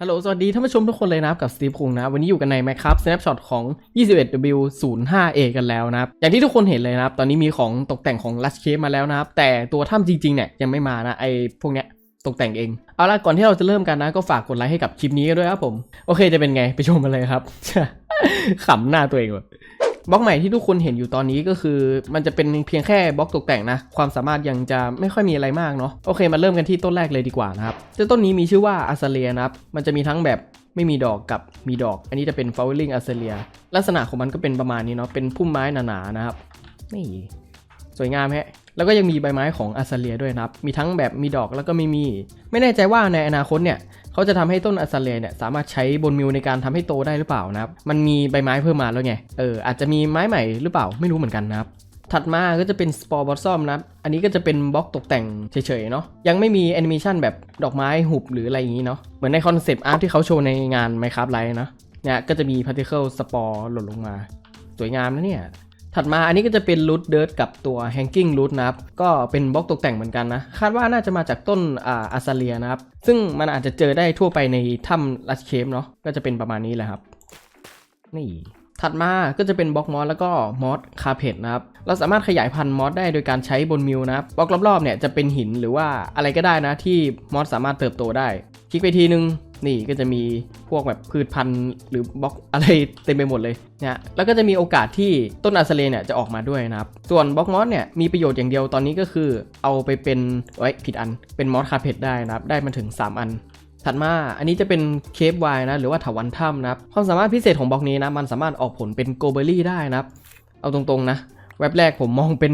ฮัลโหล สวัสดีท่านผู้ชมทุกคนเลยนะครับ กับสตีฟคุงนะ วันนี้อยู่กันใน Minecraft Snapshot ของ 21W05A กันแล้วนะครับ อย่างที่ทุกคนเห็นเลยนะครับ ตอนนี้มีของตกแต่งของ Lush Cave มาแล้วนะครับ แต่ตัวถ้ำจริงๆเนี่ยยังไม่มานะ ไอพวกเนี้ยตกแต่งเอง เอาละก่อนที่เราจะเริ่มกันนะ ก็ฝากกดไลค์ให้กับคลิปนี้กันด้วยครับผม โอเคจะเป็นไง ไปชมกันเลยครับขำหน้าตัวเองว่ะ บล็อกใหม่ที่ทุกคนเห็นอยู่ตอนนี้ก็คือ มันจะเป็นเพียงแค่บล็อกตกแต่งนะ ความสามารถยังจะไม่ค่อยมีอะไรมากเนาะโอเคมาเริ่มกันที่ต้นแรกเลยดีกว่านะครับเจ้าต้นนี้มีชื่อว่าอาซาเลียนะครับมันจะมีทั้งแบบไม่มีดอกกับมีดอก อันนี้จะเป็น flowering อาซเลียลักษณะของมันก็เป็นประมาณนี้เนาะเป็นพุ่มไม้หนาๆนะครับนี่สวยงามแฮะแล้วก็ยังมีใบไม้ของอาซาเลียด้วยนะครับ มีทั้งแบบมีดอกแล้วก็ไม่มี ไม่แน่ใจว่าในอนาคตเนี่ย เขาจะทำให้ต้นอัซเลียเนี่ยสามารถใช้บนมิวในการทำให้โตได้หรือเปล่านะครับ มันมีใบไม้เพิ่มมาแล้วไง เอออาจจะมีไม้ใหม่หรือเปล่าไม่รู้เหมือนกันนะครับถัดมาก็จะเป็นสปอร์บอ s ซอมนะครับอันนี้ก็จะเป็นบล็อกตกแต่งเฉยๆเนาะ ยังไม่มีแอนิเมชันแบบดอกไม้หุบหรืออะไรอย่างนี้เนาะ เหมือนในคอนเซปต์อาร์ตที่เขาโชว์ในงาน Minecraft Live นะ เนี่ยก็จะมีพาร์ติเคิลสปอร์หล่นลงมา สวยงามนะเนี่ย ถัดมาอันนี้ก็จะเป็นรูทเดิร์กับตัว hanging root นะครับ ก็เป็นบล็อกตกแต่งเหมือนกันนะ คาดว่าน่าจะมาจากต้นอาอาซาเลียนะครับ ซึ่งมันอาจจะเจอได้ทั่วไปในถ้ำลัชเคฟเนาะก็จะเป็นประมาณนี้แหละครับ นี่ถัดมาก็จะเป็นบล็อกมอสแล้วก็มอสคาเพดนะครับ เราสามารถขยายพันธุ์มอสได้โดยการใช้บนมิวนะครับ บล็อกรอบๆเนี่ยจะเป็นหินหรือว่าอะไรก็ได้นะที่มอสสามารถเติบโตได้ คลิกไปทีนึง นี่ก็จะมีพวกแบบพืชพันธุ์หรือบล็อกอะไรเต็มไปหมดเลยเนี่ยแล้วก็จะมีโอกาสที่ต้นอาซาเลเนี่ยจะออกมาด้วยนะครับ ส่วนบล็อกมอสเนี่ยมีประโยชน์อย่างเดียวตอนนี้ก็คือ เอาไปเป็นไว้ยผิดอันเป็นมอสคาเพดได้นะครับ ได้มาถึง 3 อัน ถัดมาอันนี้จะเป็นเคปไวนะหรือว่าถาวันถ้ำนะครับความสามารถพิเศษของบล็อกนี้นะมันสามารถออกผลเป็นโกเบอรี่ได้นะครับเอาตรงๆนะแว็บแรกผมมองเป็น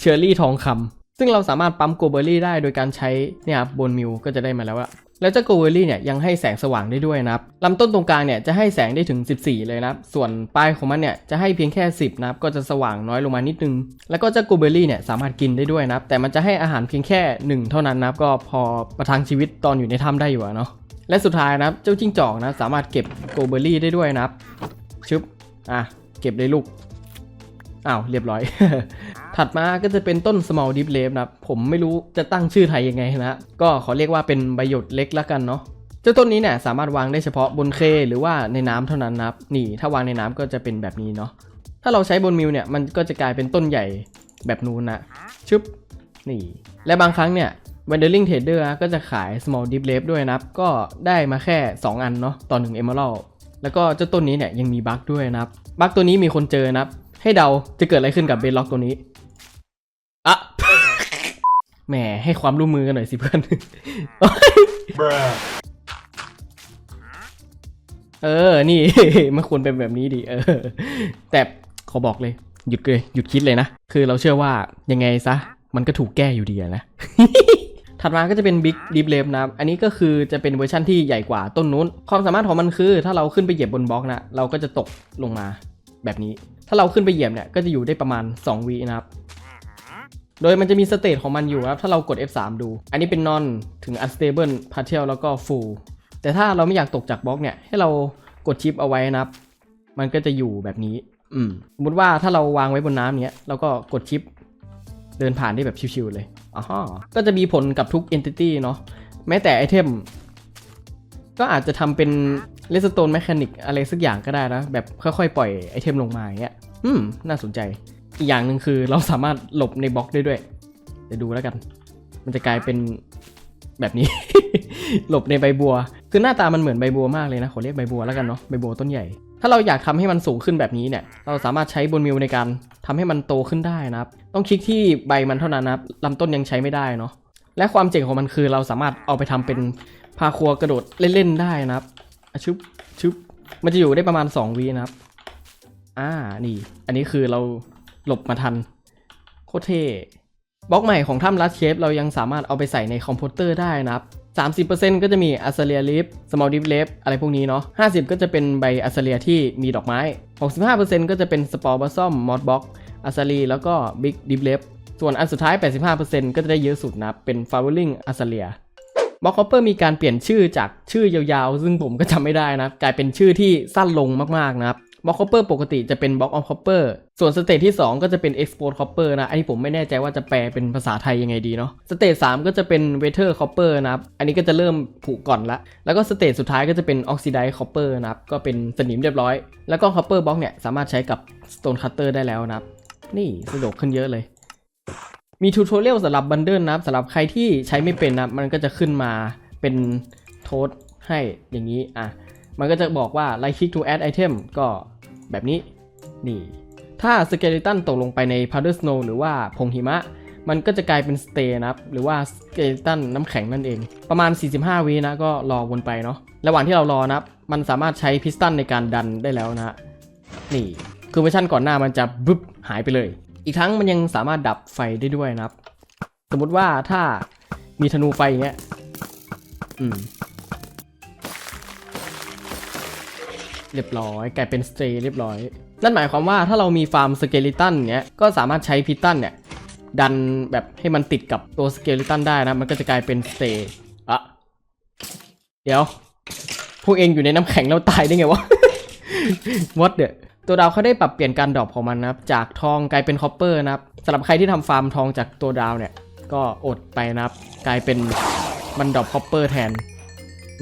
เชอร์รี่ทองคำซึ่งเราสามารถปั๊มโกเบอรี่ได้โดยการใช้เนี่ยครับบนมิวก็จะได้มาแล้วอะ แล้วเจ้าโกเบอรี่เนี่ยยังให้แสงสว่างได้ด้วยนะครับลำต้นตรงกลางเนี่ยจะให้แสงได้ถึง 14 เลยนะครับ ส่วนปลายของมันเนี่ยจะให้เพียงแค่ 10นะครับ ก็จะสว่างน้อยลงมานิดนึง แล้วก็เจ้าโกเบอรี่เนี่ยสามารถกินได้ด้วยนะครับ แต่มันจะให้อาหารเพียงแค่ 1 เท่านั้นนะครับ ก็พอประทังชีวิตตอนอยู่ในถ้ำได้อยู่อะเนาะ และสุดท้ายนะครับ เจ้าจิ้งจอกนะสามารถเก็บโกเบอรี่ได้ด้วยนะครับ ชึบ อะ เก็บได้ลูก อ้าวเรียบร้อย ถัดมาก็จะเป็นต้น small deep l a v นะผมไม่รู้จะตั้งชื่อไทยยังไงนะก็ขอเรียกว่าเป็นใบหยดเล็กแล้วกันเนาะเจ้าต้นนี้เนี่ยสามารถวางได้เฉพาะบนเคหรือว่าในน้ำเท่านั้นนะครับนี่ถ้าวางในน้ำก็จะเป็นแบบนี้เนาะถ้าเราใช้บนมิวเนี่ยมันก็จะกลายเป็นต้นใหญ่แบบนู้นนะชึบนี่ และบางครั้งเนี่ย Wandering Trader ก็จะขาย Small Deep l a v ด้วยนะครับ ก็ได้มาแค่ 2 อันเนาะต่อ1 Emerald แล้วก็เจ้าต้นนี้เนี่ยยังมีบั๊กด้วยนะครับ บั๊กตัวนี้มีคนเจอนะครับ ให้เดาจะเกิดอะไรขึ้นกับเบนล็อกตัวนี้อะแหมให้ความร่วมมือกันหน่อยสิเพื่อน เออ นี่ มันควรเป็นแบบนี้ดิ เออ แต่ขอบอกเลย หยุดเลย หยุดคิดเลยนะ คือเราเชื่อว่ายังไงซะ มันก็ถูกแก้อยู่ดีนะ ถัดมาก็จะเป็น Big Deep l a v นะ อันนี้ก็คือจะเป็นเวอร์ชั่นที่ใหญ่กว่าต้นนู้น ความสามารถของมันคือ ถ้าเราขึ้นไปเหยียบบนบล็อกนะ เราก็จะตกลงมา แบบนี้ ถ้าเราขึ้นไปเหยียบเนี่ยก็จะอยู่ได้ประมาณ2วินะครับ โดยมันจะมีสเตตของมันอยู่ครับ ถ้าเรากด F3 ดู อันนี้เป็น non ถึง unstable partial แล้วก็ full แต่ถ้าเราไม่อยากตกจากบล็อกเนี่ย ให้เรากดชิปเอาไว้นะครับ มันก็จะอยู่แบบนี้ อืม สมมติว่าถ้าเราวางไว้บนน้ำเนี้ยเราก็กดชิปเดินผ่านได้แบบชิวๆเลยอ๋อก็จะมีผลกับทุก entity เนาะ แม้แต่ไอเทม ก็อาจจะทำเป็น redstone mechanic อะไรสักอย่างก็ได้นะ แบบค่อยๆ ปล่อยไอเทมลงมาอย่างเงี้ย อืม น่าสนใจ อีกอย่างหนึ่งคือเราสามารถหลบในบล็อกได้ด้วย เดี๋ยวดูแล้วกัน มันจะกลายเป็นแบบนี้ หลบในใบบัว คือหน้าตามันเหมือนใบบัวมากเลยนะ ขอเรียกใบบัวแล้วกันเนาะ ใบบัวต้นใหญ่ ถ้าเราอยากทำให้มันสูงขึ้นแบบนี้เนี่ย เราสามารถใช้บนมิวในการทำให้มันโตขึ้นได้นะครับ ต้องคลิกที่ใบมันเท่านั้นนะครับลำต้นยังใช้ไม่ได้เนาะ และความเจ๋งของมันคือเราสามารถเอาไปทำเป็น พาครัวกระโดดเล่นๆได้นะครับชุบชุบมันจะอยู่ได้ประมาณ2วินะครับ อ่า นี่ อันนี้คือเราหลบมาทัน โคตรเท่บล็อกใหม่ของถ้ำลัดเชฟเรายังสามารถเอาไปใส่ในคอมพิวเตอร์ได้นะครับ 30%ก็จะมีอัสเลียลิฟสมอลดิฟเลฟอะไรพวกนี้เนาะ 50 ก็จะเป็นใบอัสเลียที่มีดอกไม้ 65%ก็จะเป็นสปอร์บัซอมมอดบล็อกอัสลีแล้วก็บิ๊กดิฟเลฟส่วนอันสุดท้าย 85%ก็จะได้เยอะสุดนะเป็นฟาวเวอร์ลิงอัสเลีย บล็อกคอปเปอร์มีการเปลี่ยนชื่อจากชื่อยาวๆ ซึ่งผมก็จำไม่ได้นะ กลายเป็นชื่อที่สั้นลงมากๆนะครับบล็อกคอปเปอร์ปกติจะเป็นบล็อกออฟคอปเปอร์ส่วนสเตจที่ 2 ก็จะเป็น export copper นะ อันนี้ผมไม่แน่ใจว่าจะแปลเป็นภาษาไทยยังไงดีเนาะสเตจ3ก็จะเป็น weather copper นะครับ อันนี้ก็จะเริ่มผุก่อนละ แล้วก็สเตจสุดท้ายก็จะเป็น oxidize copper นะครับ ก็เป็นสนิมเรียบร้อย แล้วก็ copper block เนี่ยสามารถใช้กับ stone cutter ได้แล้วนะครับ นี่สะดวกขึ้นเยอะเลย มีทูทอเรียลสำหรับบันเดิลนะครับสำหรับใครที่ใช้ไม่เป็นนะมันก็จะขึ้นมาเป็นโทษให้อย่างนี้อะมันก็จะบอกว่า right click to add item ก็แบบนี้นี่ถ้าสเกเลตันตกลงไปใน powder snow หรือว่าผงหิมะ มันก็จะกลายเป็นสเตย์นะครับ หรือว่าสเกเลตันน้ำแข็งนั่นเอง ประมาณ 45วินะก็รอวนไปเนาะระหว่างที่เรารอนะครับ มันสามารถใช้พิสตันในการดันได้แล้วนะฮะนี่คือเวอร์ชันก่อนหน้ามันจะบึ๊บหายไปเลย อีกทั้งมันยังสามารถดับไฟได้ด้วยนะครับ สมมติว่าถ้ามีธนูไฟอย่างเงี้ยอืมเรียบร้อยกลายเป็นสเตย์เรียบร้อย นั่นหมายความว่าถ้าเรามีฟาร์มสเกลิตันเนี้ยก็สามารถใช้พิตันเนี่ยดันแบบให้มันติดกับตัวสเกลิตันได้นะ มันก็จะกลายเป็นสเตย์อะเดี๋ยว พวกเองอยู่ในน้ำแข็งแล้วตายได้ไงวะวัดเดะ ตัวดาวเขาได้ปรับเปลี่ยนการดรอปของมันนะครับ จากทองกลายเป็นคอปเปอร์นะครับสำหรับใครที่ทำฟาร์มทองจากตัวดาวเนี่ย ก็อดไปนะครับ กลายเป็นมันดรอปคอปเปอร์แทน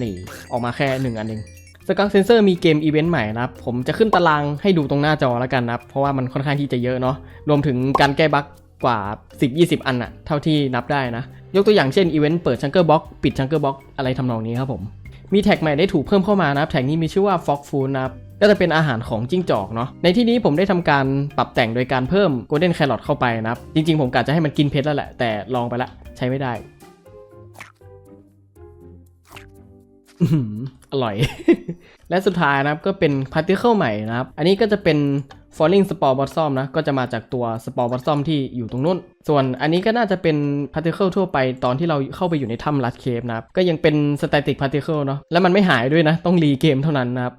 นี่ออกมาแค่หนึ่งอันเองสกังเซนเซอร์มีเกมอีเวนต์ใหม่นะครับ ผมจะขึ้นตารางให้ดูตรงหน้าจอแล้วกันนะครับ เพราะว่ามันค่อนข้างที่จะเยอะเนาะรวมถึงการแก้บั๊กกว่า 10-20 อันอะเท่าที่นับได้นะ ยกตัวอย่างเช่นอีเวนต์เปิดชังเกอร์บ็อกปิดชังเกอร์บ็อกอะไรทำนองนี้ครับผม มีแท็กใหม่ได้ถูกเพิ่มเข้ามานะครับแท็กนี้มีชื่อว่า Fox Food นะครับก็จะเป็นอาหารของจิ้งจอกเนาะ ในที่นี้ผมได้ทำการปรับแต่งโดยการเพิ่มโกลเด้นแครอทเข้าไปนะครับ จริงๆ ผมกะจะให้มันกินเพชรแล้วแหละ แต่ลองไปละใช้ไม่ได้ อร่อย และสุดท้ายนะครับก็เป็น Particle ใหม่นะครับ อันนี้ก็จะเป็น Falling Spore Blossom นะ ก็จะมาจากตัว Spore Blossom ที่อยู่ตรงนู้น ส่วนอันนี้ก็น่าจะเป็น Particle ทั่วไปตอนที่เราเข้าไปอยู่ในถ้ำลัดเคฟนะครับ ก็ยังเป็น Static Particle เนาะ และมันไม่หายด้วยนะ ต้องรีเกมเท่านั้นนะครับ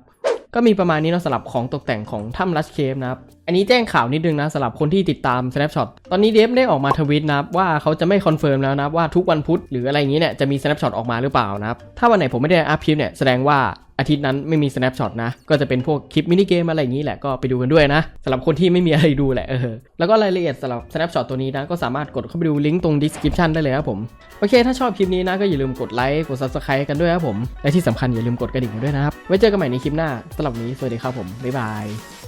ก็มีประมาณนี้เนาะสำหรับของตกแต่งของถ้ำลัชเคฟนะครับ อันนี้แจ้งข่าวนิดนึงนะสำหรับคนที่ติดตาม Snapshot ตอนนี้เดฟได้ออกมาทวิตนะครับว่าเขาจะไม่คอนเฟิร์มแล้วนะครับว่าทุกวันพุธหรืออะไรอย่างนี้เนี่ยจะมี Snapshot ออกมาหรือเปล่านะครับถ้าวันไหนผมไม่ได้อัพคลิปเนี่ยแสดงว่า อาทิตย์นั้นไม่มี Snapshot นะ ก็จะเป็นพวกคลิปมินิเกมอะไรอย่างนี้แหละก็ไปดูกันด้วยนะสำหรับคนที่ไม่มีอะไรดูแหละเออแล้วก็รายละเอียดสำหรับ Snapshot ตัวนี้นะ ก็สามารถกดเข้าไปดูลิงก์ตรง description ได้เลยครับผม โอเค ถ้าชอบคลิปนี้นะก็อย่าลืมกดไลค์กด subscribe กันด้วยครับผมและที่สำคัญอย่าลืมกดกระดิ่งกันด้วยนะครับไว้เจอกันใหม่ในคลิปหน้าสำหรับนี้สวัสดีครับผมบ๊ายบาย